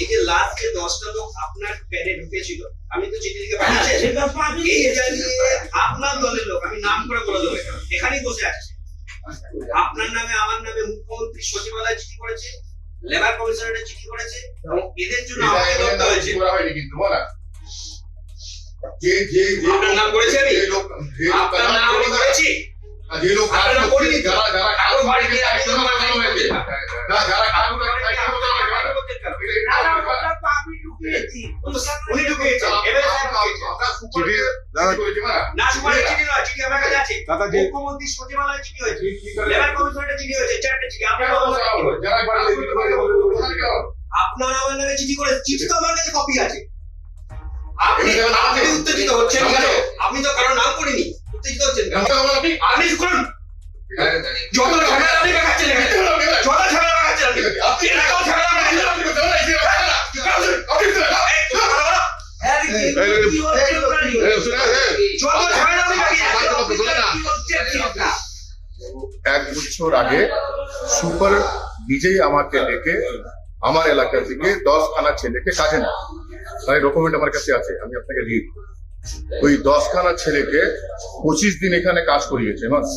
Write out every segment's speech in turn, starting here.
এই যে লাস্ট যে দশটা লোক আপনার প্যাডে ঢুকেছিল আমি তো চিঠি লিখে পাঠিয়েছি এই জানিয়ে আপনার দলের লোক আমি নাম করে বলে দেবো এখানেই বসে আছে। আপনার নামে আমার নামে মুখ্যমন্ত্রী সচিবালয় চিঠি করেছে লেবার কমিশনারের চিঠি করেছে এবং এদের জন্য আমাকে এখানে হয়েছে। কিন্তু বলা। যে যে যে আপনার নাম করেছি আমি? আপনার নাম আমি করেছি? যে লোক? যারা কারণ বাড়ি করছে, গিয়ে তাই জন্য একজন লাগানো হয়েছে। না, যারা কাজ করছে, তাই জন্য লাগানো হয়েছে। না, না, ওটা তো আমি ঢুকিয়েছি। উনি ঢুকিয়েছেন এমএলএ সাহেব ঢুকিয়েছেন আমরা সুপারকে চিঠি করেছি না? না সুপারের চিঠি নয় চিঠি আমার কাছে আছে দাদা যে মুখ্যমন্ত্রী সচিবালয় চিঠি হয়েছে। লেবার কমিশনারের চিঠি হয়েছে চারটে চিঠি। আপনার যারা কাজ করছে, তারা চিঠি করেছে। আপনার আমার নামে চিঠি করে চিঠি তো আমার কাছে কপি আছে। আপনি উত্তেজিত হচ্ছেন? আপনি তো কারও নাম করিনি উত্তেজিত হচ্ছেন করুন যত এক বছর আগে সুপার নিজেই আমাকে ডেকে আমার এলাকা থেকে দশ খানা ছেলেকে কাজে নেয়। তাই ডকুমেন্ট আমার কাছে আছে, আমি আপনাকে দিই। ওই দশ খানা ছেলেকে পঁচিশ দিন এখানে কাজ করিয়েছে, বাস।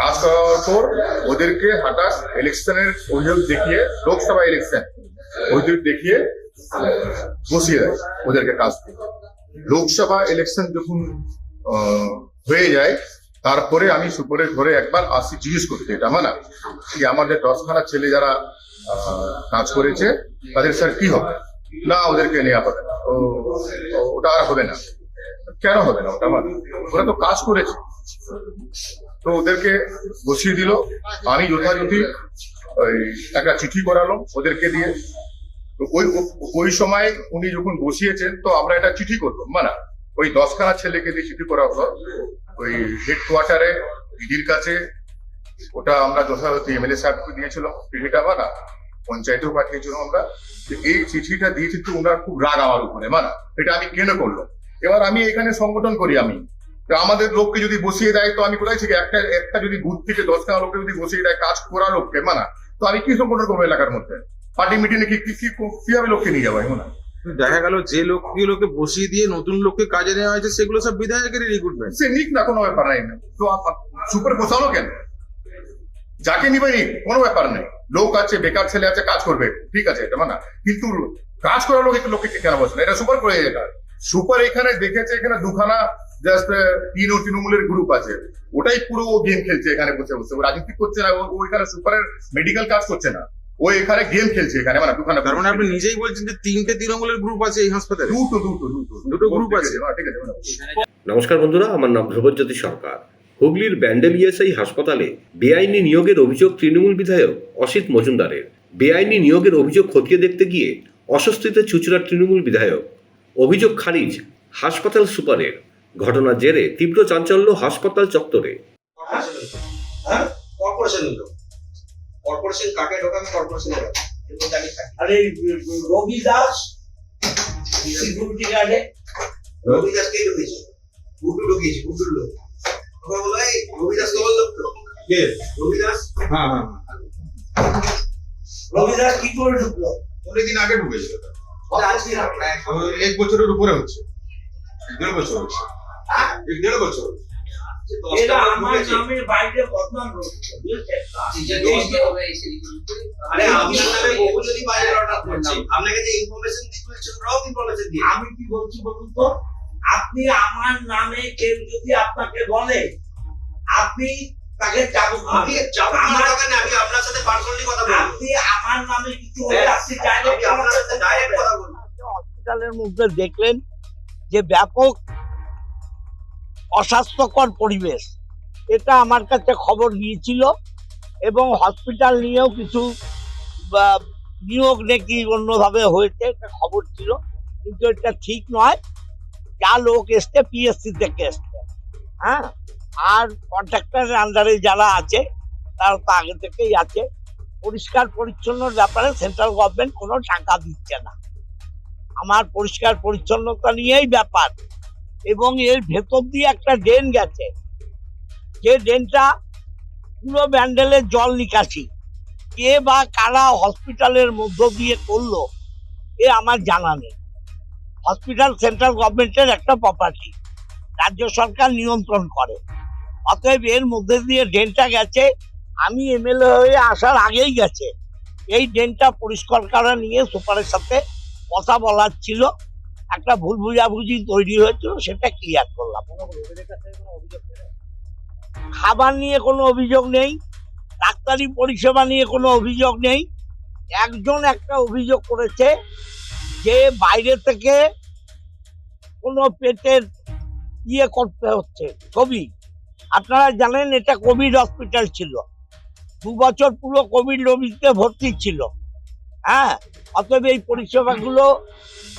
কাজ করার পর ওদেরকে হঠাৎ ইলেকশনের অভিযোগ দেখিয়ে, লোকসভা ইলেকশন ওইদের দেখিয়ে বসিয়ে দেয় ওদেরকে কাজ লোকসভা ইলেকশন যখন হয়ে যায়, তারপরে আমি সুপরের ঘরে একবার আসি জিজ্ঞেস করতে, এটা মানা কি আমাদের দশখানা ছেলে যারা কাজ করেছে, তাদের স্যার কি হবে? না, ওদেরকে নেওয়া হবে না। ওটা আর হবে না। কেন হবে না? ওটা মানে ওরা তো কাজ করেছে। তো ওদেরকে বসিয়ে দিল। আমি যথাযথি একটা চিঠি করালো ওদেরকে দিয়ে। তো ওই ওই সময় উনি যখন বসিয়েছেন, তো আমরা একটা চিঠি করলাম। মানে ওই দশখানা ছেলেকে দিয়ে চিঠি করা হলো। ওই হেডকোয়ার্টারে দিদির কাছে, ওটা আমরা যথাযথ এমএলএ সাহেবকে দিয়েছিলাম চিঠিটা মানা পঞ্চায়েতেও পাঠিয়েছিলাম আমরা। এই চিঠিটা দিয়েছি তো ওনার খুব রাগ আমার উপরে মানা এটা আমি কেন করল এবার আমি এখানে সংগঠন করি আমি। আমাদের লোককে যদি বসিয়ে দেয়, তো আমি কোথায় থেকে? একটা একটা যদি বুথ থেকে দশখানা লোককে যদি বসিয়ে দেয়, কাজ করা লোককে মানা তো আমি কি সংগঠন করব এলাকার মধ্যে? পার্টি মিটিংয়ে কি কি কীভাবে লোককে নিয়ে যাব? এমন দেখা গেল যে লোকগুলোকে বসিয়ে দিয়ে নতুন লোককে কাজে নেওয়া হয়েছে সেগুলো সব বিধায়কেরই রিক্রুটমেন্ট সে নিক না কোনো ব্যাপার নাই। তো সুপার বসালো কেন? যাকে নিবে নিক কোনো ব্যাপার নেই। লোক আছে বেকার ছেলে আছে কাজ করবে। ঠিক আছে এটা মানা। কিন্তু কাজ করার লোক একটু লোককে কেন বসে না? এটা সুপার করে এটা সুপার এখানে দেখেছে এখানে দুখানা জাস্ট তিন ও তৃণমূলের গ্রুপ আছে। ওটাই পুরো ও গেম খেলছে এখানে বসে বসে। রাজনীতি করছে না ও এখানে সুপারের মেডিকেল কাজ করছে না। ও এখানে গেম খেলছে এখানে মানে দুখানা তার মানে আপনি নিজেই বলছেন যে তিনটে তৃণমূলের গ্রুপ আছে এই হাসপাতালে? দুটো দুটো দুটো দুটো। group আছে? হ্যাঁ, ঠিক আছে। নমস্কার বন্ধুরা আমার নাম ধ্রুবজ্যোতি সরকার। হুগলির ব্যান্ডেল ইএসআই হাসপাতালে বেআইনি নিয়োগের অভিযোগ তৃণমূল বিধায়ক অসিত মজুমদারের। বেআইনি নিয়োগের অভিযোগ খতিয়ে দেখতে গিয়ে অস্বস্তিতে চুচুড়ার তৃণমূল বিধায়ক। অভিযোগ খারিজ হাসপাতাল সুপারের। ঘটনার জেরে তীব্র চাঞ্চল্য হাসপাতাল চত্বরে। হ্যাঁ? কর্পোরেশন লোক। কর্পোরেশন কাকে ঢোকাবে কর্পোরেশন আরে রবি দাস সিকিউরিটি গার্ডে রবি দাসকেই ঢুকিয়েছে গুড্ডু গুড্ডুর লোক ওকে বলো এই রবি দাস তোমার লোক তো কে? রবি দাস? হ্যাঁ হ্যাঁ রবি দাস কি করে ঢুকলো? অনেকদিন আগে ঢুকেছিল এক বছরের উপরে হচ্ছে। দেড় বছর হচ্ছে। এক দেড় বছর হচ্ছে। এরা আমার নামের বাইরে বদনাম আরে আপনার নামে বহু যদি বাইরে অর্ডার করছে আপনাকে যে ইনফরমেশন দিতে রং ইনফরমেশন দিয়ে আমি কি বলছি বলুন তো? আপনি আমার নামে কেউ যদি আপনাকে বলে আপনি তাকে চাবুক আমি। আমার দোকানে আমি আপনার সাথে পার্সোনালি কথা বলব। আপনি আমার নামে কিছু হলে আপনি আমি ডাইরেক্ট আপনার সাথে ডাইরেক্ট কথা হসপিটালের মধ্যে দেখলেন যে ব্যাপক অস্বাস্থ্যকর পরিবেশ। এটা আমার কাছে খবর গিয়েছিল এবং হসপিটাল নিয়েও কিছু নিয়োগ নাকি অন্যভাবে হয়েছে একটা খবর ছিল। কিন্তু এটা ঠিক নয়, যা লোক এসছে পিএসসি থেকে এসছে। হ্যাঁ? আর কন্ট্রাক্টরের আন্ডারে যারা আছে, তারা তো আগে থেকেই আছে। পরিষ্কার পরিচ্ছন্নর ব্যাপারে সেন্ট্রাল গভর্নমেন্ট কোনো টাকা দিচ্ছে না। আমার পরিষ্কার পরিচ্ছন্নতা নিয়েই ব্যাপার। এবং এর ভেতর দিয়ে একটা ড্রেন গেছে। যে ড্রেনটা পুরো ব্যান্ডেলের জল নিকাশি। কে বা কারা হসপিটালের মধ্য দিয়ে করল, এ আমার জানা নেই। হসপিটাল সেন্ট্রাল গভর্নমেন্টের একটা প্রপার্টি রাজ্য সরকার নিয়ন্ত্রণ করে। অতএব এর মধ্যে দিয়ে ড্রেনটা গেছে, আমি এমএলএ হয়ে আসার আগেই গেছে। এই ড্রেনটা পরিষ্কার করা নিয়ে সুপারের সাথে কথা বলার ছিল। একটা ভুল বুঝাবুঝি তৈরি হয়েছিল, সেটা ক্লিয়ার করলাম। খাবার নিয়ে কোনো অভিযোগ নেই, ডাক্তারি পরিষেবা নিয়ে কোনো অভিযোগ নেই। একজন একটা অভিযোগ করেছে যে বাইরে থেকে কোনো পেটের ইয়ে করতে হচ্ছে ছবি আপনারা জানেন এটা কোভিড হসপিটাল ছিল। দু বছর পুরো কোভিড রোগীতে ভর্তি ছিল। হ্যাঁ অতএব এই পরিষেবাগুলো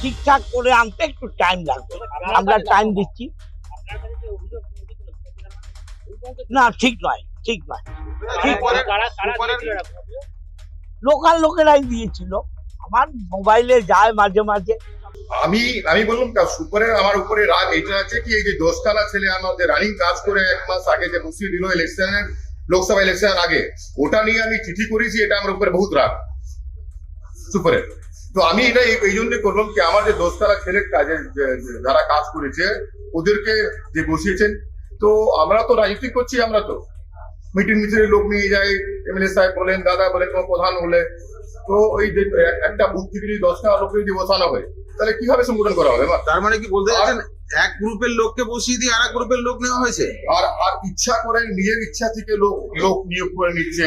ঠিকঠাক করে আনতে একটু টাইম লাগবে। আমরা টাইম দিচ্ছি। না, ঠিক নয় ঠিক নয় লোকাল লোকেরাই দিয়েছিল। আমার মোবাইলে যায় মাঝে মাঝে। আমি আমি বললাম তা সুপারের আমার উপরে রাগ এটা আছে কি? এই যে দোস্তানা ছেলে আমাদের রানিং কাজ করে এক মাস আগে যে বসিয়ে দিল ইলেকশনের লোকসভা ইলেকশনের আগে, ওটা নিয়ে আমি চিঠি করেছি, এটা আমার উপরে বহুত রাগ। সুপারের তো আমি এটা এই- জন্য করলাম কি আমার যে দোস্তারা ছেলের কাজে যারা কাজ করেছে ওদেরকে যে বসিয়েছেন তো আমরা তো রাজনীতি করছি আমরা তো। মিটিং মিছিলে লোক নিয়ে যায় এমএলএ সাহেব বলেন দাদা বলেন কোনো প্রধান বলে তো ওই যে একটা বুথ থেকে যদি দশটা লোককে যদি বসানো হয় তাহলে কীভাবে সংগঠন করা হবে? তার মানে কি বলতে চাচ্ছেন এক গ্রুপের লোককে বসিয়ে দিয়ে আর এক গ্রুপের লোক নেওয়া হয়েছে? আর আর ইচ্ছা করে নিজের ইচ্ছা থেকে লোক লোক নিয়োগ করে নিচ্ছে।